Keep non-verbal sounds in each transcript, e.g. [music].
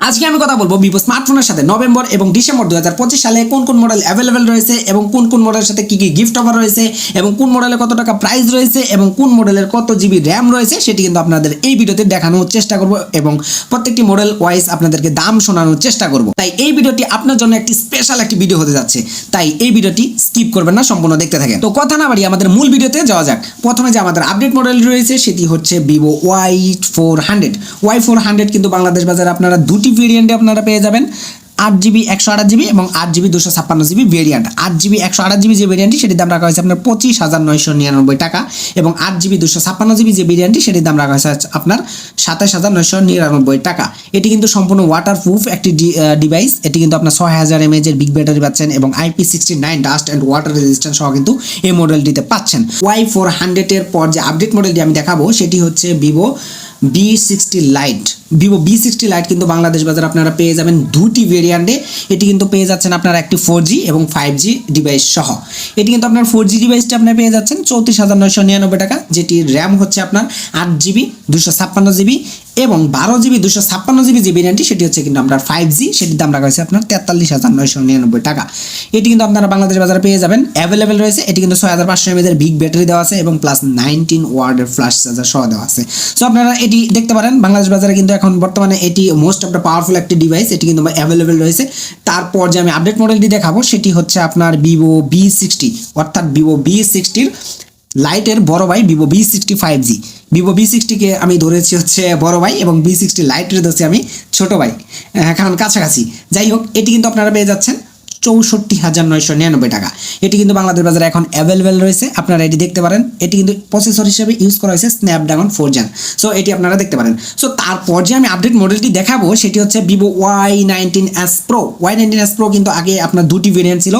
আজকে আমি কথা বলব ভিভো স্মার্টফোনের সাথে নভেম্বর এবং ডিসেম্বর দু হাজার পঁচিশ সালে কোন কোন মডেল অ্যাভেলেবেল রয়েছে এবং কোন কোন মডেলের সাথে কি কি গিফট অফার রয়েছে এবং কোন মডেলে কত টাকা প্রাইস রয়েছে এবং কোন মডেলের কত জিবি র্যাম রয়েছে সেটি কিন্তু আপনাদের এই ভিডিওতে দেখানোর চেষ্টা করব এবং প্রত্যেকটি মডেল ওয়াইজ আপনাদেরকে দাম শোনানোর চেষ্টা করব। তাই এই ভিডিওটি আপনার জন্য একটি স্পেশাল একটি ভিডিও হতে যাচ্ছে। তাই এই ভিডিওটি স্কিপ করবেন না, সম্পূর্ণ দেখতে থাকেন। তো কথা না বাড়ি আমাদের মূল ভিডিওতে যাওয়া যাক। প্রথমে যে আমাদের আপডেট মডেল রয়েছে সেটি হচ্ছে Vivo Y four hundred Y four hundred কিন্তু বাংলাদেশ বাজারে আপনারা দুটি ভেরিয়েন্টে আপনারা পেয়ে যাবেন আট জিবি একশো আঠাশ জিবি এবং আট জিবি দুশো ছাপ্পান্ন জিবি ভেরিয়েন্ট আট জিবি একশো আঠাশ জিবি যে ভেরিয়েন্টটি সেটির দাম রাখা হয়েছে আপনার পঁচিশ হাজার নয়শো নিরানব্বই টাকা এবং আট জিবি দুশো ছাপ্পান্ন জিবি যে ভেরিয়েন্টটি সেটির দাম রাখা হয়েছে আপনার সাতাশ হাজার নয়শো নিরানব্বই টাকা। এটি কিন্তু সম্পূর্ণ ওয়াটার প্রুফ একটি ডিভাইস এটি কিন্তু আপনার ছয় হাজার এমএজ এর বিগ ব্যাটারি পাচ্ছেন এবং IP sixty nine dust and water resistance সহ কিন্তু এই মডেলটিতে পাচ্ছেন। ওয়াই ফোর হান্ড্রেডের পর যে আপডেট মডেলটি আমি দেখাবো, সেটি হচ্ছে Vivo V sixty lite Vivo V sixty lite কিন্তু বাংলাদেশ বাজার আপনারা পেয়ে যাবেন দুটি ভেরিয়েন্টে এটি কিন্তু পেয়ে যাচ্ছেন আপনারা একটি ফোর জি এবং ফাইভ জি ডিভাইস সহ। এটি কিন্তু আপনার ফোর জি ডিভাইসটি আপনার পেয়ে যাচ্ছেন চৌত্রিশ হাজার নয়শো নিরানব্বই টাকা, যেটি র্যাম হচ্ছে আপনার আট জিবি দুশো ছাপ্পান্ন জিবি এবং বারো জিবি দুশো ছাপ্পান্ন জিবি যে ভেরিয়েন্টটি সেটি হচ্ছে কিন্তু আপনার ফাইভ জি সেটির দাম রাখা হয়েছে আপনার তেতাল্লিশ হাজার নয়শো নিরানব্বই টাকা। এটি কিন্তু আপনারা বাংলাদেশ বাজারে পেয়ে যাবেন। অ্যাভেলেবেল রয়েছে। এটি কিন্তু ছয় হাজার পাঁচশো এমএজের বিগ ব্যাটারি দেওয়া আছে এবং প্লাস নাইনটিন ওয়ার্ডের ফ্ল্যাশ চার্জার সহ দেওয়া আছে। সো আপনারা এটি দেখতে পারেন। বাংলাদেশ বাজারে কিন্তু এখন বর্তমানে এটি মোস্ট দ্য পাওয়ারফুল একটি ডিভাইস এটি কিন্তু অ্যাভেলেবেল রয়েছে। তারপর যে আমি আপডেট মডেলটি দেখাবো, সেটি হচ্ছে আপনার ভিভো বি সিক্সটি অর্থাৎ ভিভো বি সিক্সটির লাইটের বড় ভাই Vivo V sixty five G Vivo V সিক্সটিকে আমি ধরেছি হচ্ছে বড় ভাই এবং বি সিক্সটি লাইটের ধরেছি আমি ছোট ভাই। এখন কারণ কাছাকাছি। যাই হোক, এটি কিন্তু আপনারা পেয়ে যাচ্ছেন। চৌষট্টি হাজার নয়শো নিরানব্বই টাকা। এটি কিন্তু বাংলাদেশ বাজারে এখন অ্যাভেলেবেল রয়েছে। আপনারা এটি দেখতে পারেন। এটি কিন্তু প্রসেসর হিসেবে ইউজ করা হয়েছে স্ন্যাপড্রাগন ফোর জেন সো এটি আপনারা দেখতে পারেন। সো তারপর যে আমি আপডেট মডেলটি দেখাবো, সেটি হচ্ছে Vivo Y nineteen S pro Y nineteen S pro কিন্তু আগে আপনার দুটি ভেরিয়েন্ট ছিল,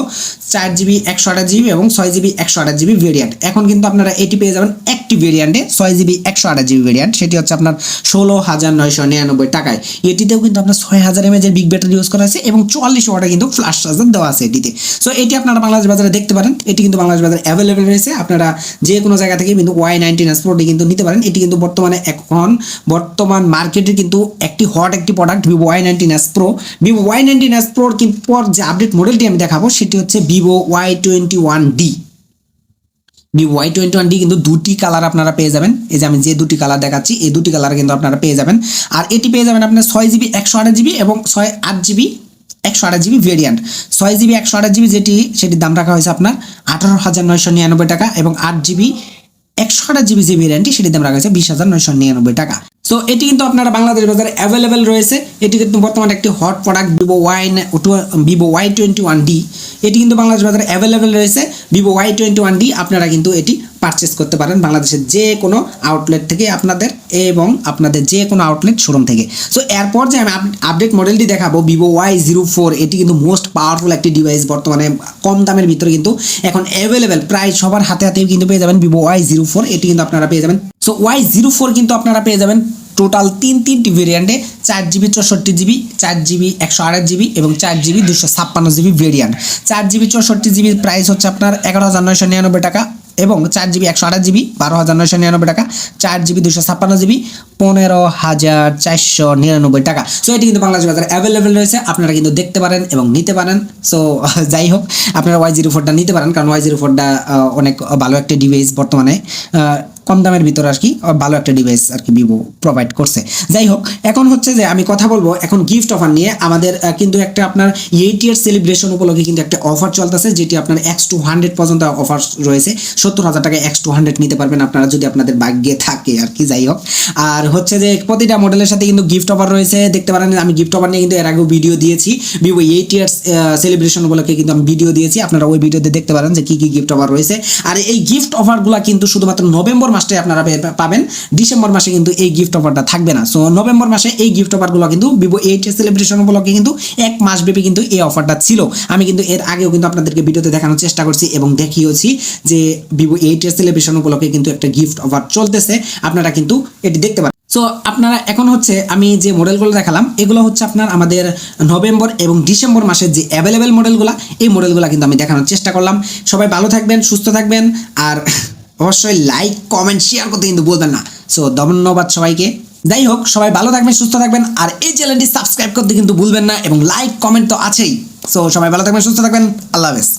চার জিবি একশো আঠাশ জিবি এবং ছয় জিবি একশো আঠাশ জিবি ভেরিয়েন্ট এখন কিন্তু আপনারা এটি পেয়ে যাবেন একটি ভেরিয়েন্টে ছয় জিবি একশো আঠাশ জিবি ভেরিয়েন্ট সেটি হচ্ছে আপনার ষোলো হাজার নয়শো নিরানব্বই টাকায়। এটিতেও কিন্তু আপনার ছয় হাজার এমএজের বিগ ব্যাটারি ইউজ করা হয়েছে এবং চুয়াল্লিশ ওয়াটের কিন্তু ফ্ল্যাশ চার্জার দেওয়া আছে এটিতে। সো এটি আপনারা বাংলাদেশ বাজারে দেখতে পারেন। এটি কিন্তু বাংলাদেশ বাজারে অ্যাভেলেবেল রয়েছে। আপনারা যে কোনো জায়গা থেকে কিন্তু ওয়াই নাইনটিন স্পোর্টটি কিন্তু নিতে পারেন। এটি কিন্তু বর্তমানে এখন বর্তমান মার্কেটে কিন্তু একটি হট একটি product Vivo Y nineteen S pro Vivo Y nineteen S প্রোর কিন্তু পর যে আপডেট মডেলটি আমি দেখাবো, সেটি হচ্ছে Vivo Y twenty one D Vivo Y twenty one D কিন্তু দুটি কালার আপনারা পেয়ে যাবেন। এই যে আমি যে দুটি কালার দেখাচ্ছি, এই দুটি কালার কিন্তু আপনারা পেয়ে যাবেন। আর এটি পেয়ে যাবেন আপনার ছয় জিবি একশো আঠাশ জিবি এবং ছয় আট জিবি একশো আঠাশ জিবি ভেরিয়েন্ট ছয় জিবি একশো আঠাশ জিবি যেটি, সেটির দাম রাখা হয়েছে আপনার আঠারো হাজার নয়শো নিরানব্বই টাকা এবং আট জিবি একশো আঠাশ জিবি যে ভেরিয়েন্টটি সেটির দাম রাখা হয়েছে বিশ হাজার নয়শো নিরানব্বই টাকা। সো এটি কিন্তু আপনারা বাংলাদেশ বাজারে অ্যাভেলেবেল রয়েছে। এটি কিন্তু বর্তমানে একটি hot product Vivo Y Vivo Y twenty one D এটি কিন্তু বাংলাদেশ বাজারে অ্যাভেলেবেল রয়েছে। Vivo Y twenty one D আপনারা কিন্তু এটি পারচেস করতে পারেন বাংলাদেশের যে কোনো আউটলেট থেকে আপনাদের এবং আপনাদের যে কোনো আউটলেট শোরুম থেকে। সো এরপর যে আমি আপডেট মডেলটি দেখাবো ভিভো ওয়াই জিরো ফোর এটি কিন্তু মোস্ট পাওয়ারফুল একটি ডিভাইস বর্তমানে, কম দামের ভিতরে কিন্তু এখন অ্যাভেলেবেল প্রায় সবার হাতে হাতেই কিন্তু পেয়ে যাবেন ভিভো ওয়াই জিরো ফোর এটি কিন্তু আপনারা পেয়ে যাবেন। সো ওয়াই জিরো ফোর কিন্তু আপনারা পেয়ে যাবেন টোটাল তিন তিনটি ভেরিয়েন্টে চার জিবি চৌষট্টি জিবি, চার জিবি একশো আঠাশ জিবি এবং চার জিবি দুশো ছাপ্পান্ন জিবি ভেরিয়েন্ট চার জিবি চৌষট্টি জিবির প্রাইস হচ্ছে আপনার এগারো হাজার নয়শো নিরানব্বই টাকা। এবং চার জিবি একশো আঠাশ জিবি, বারো হাজার নয়শো নিরানব্বই টাকা, চার জিবি দুশো ছাপ্পান্ন জিবি, পনেরো হাজার চারশো নিরানব্বই টাকা। সো এটি কিন্তু বাংলাদেশ বাজারে অ্যাভেলেবেল রয়েছে, আপনারা কিন্তু দেখতে পারেন এবং নিতে পারেন। সো [laughs] যাই হোক, আপনারা ওয়াই জিরো ফোরটা নিতে পারেন, কারণ ওয়াই জিরো ফোরটা অনেক ভালো একটা ডিভাইস বর্তমানে। কম দামের ভিতরে আর কি ভালো একটা ডিভাইস আর কি ভিভো প্রোভাইড করছে। যাই হোক, এখন হচ্ছে যে আমি কথা বলব, এখন গিফট অফার নিয়ে। আমাদের কিন্তু একটা আপনার এইট ইয়ার সেলিব্রেশন উপলক্ষে কিন্তু একটা অফার চলতেছে, যেটি আপনার এক্স টু হান্ড্রেড পর্যন্ত অফার রয়েছে। সত্তর হাজার টাকা এক্স টু হান্ড্রেড নিতে পারবেন আপনারা যদি আপনাদের ভাগ্যে থাকে আর কি, যাই হোক। আর হচ্ছে যে প্রতিটা মডেলের সাথে কিন্তু গিফট অফার রয়েছে। দেখতে পারেন, আমি গিফট অফার নিয়ে কিন্তু এর আগেও ভিডিও দিয়েছি। ভিভো এইট ইয়ার্স সেলিব্রেশন উপলক্ষে কিন্তু আমি ভিডিও দিয়েছি। আপনারা ওই ভিডিওতে দেখতে পারেন যে কি কি গিফট অফার রয়েছে। আর এই গিফট অফারগুলো কিন্তু শুধুমাত্র নভেম্বর মাসে আপনারা পাবেন। ডিসেম্বর মাসে কিন্তু এই গিফট অফারটা থাকবে না। সো নভেম্বর মাসে এই গিফট অফারগুলো কিন্তু ভিভো এইট সেলিব্রেশন উপলক্ষে কিন্তু এক মাস ব্যাপী কিন্তু এই অফারটা ছিল। আমি কিন্তু এর আগেও কিন্তু আপনাদেরকে ভিডিওতে দেখানোর চেষ্টা করছি এবং দেখিয়েছি যে ভিভো এইট সেলিব্রেশন উপলক্ষে কিন্তু একটা গিফট অফার চলতেছে। আপনারা কিন্তু এটি দেখতে পারেন। সো আপনারা এখন হচ্ছে আমি যে মডেলগুলো দেখালাম, এগুলো হচ্ছে আপনার আমাদের নভেম্বর এবং ডিসেম্বর মাসের যে অ্যাভেলেবেল মডেলগুলো এই মডেলগুলো কিন্তু আমি দেখানোর চেষ্টা করলাম। সবাই ভালো থাকবেন, সুস্থ থাকবেন, আর অবশ্যই লাইক কমেন্ট শেয়ার করতে কিন্তু বলবেন না। সো ধন্যবাদ সবাইকে। যাই হোক, সবাই ভালো থাকবেন, সুস্থ থাকবেন, আর এই চ্যানেলটি সাবস্ক্রাইব করতে কিন্তু ভুলবেন না, এবং লাইক কমেন্ট তো আছেই। সো সবাই ভালো থাকবেন, সুস্থ থাকবেন, আল্লাহ হাফেজ।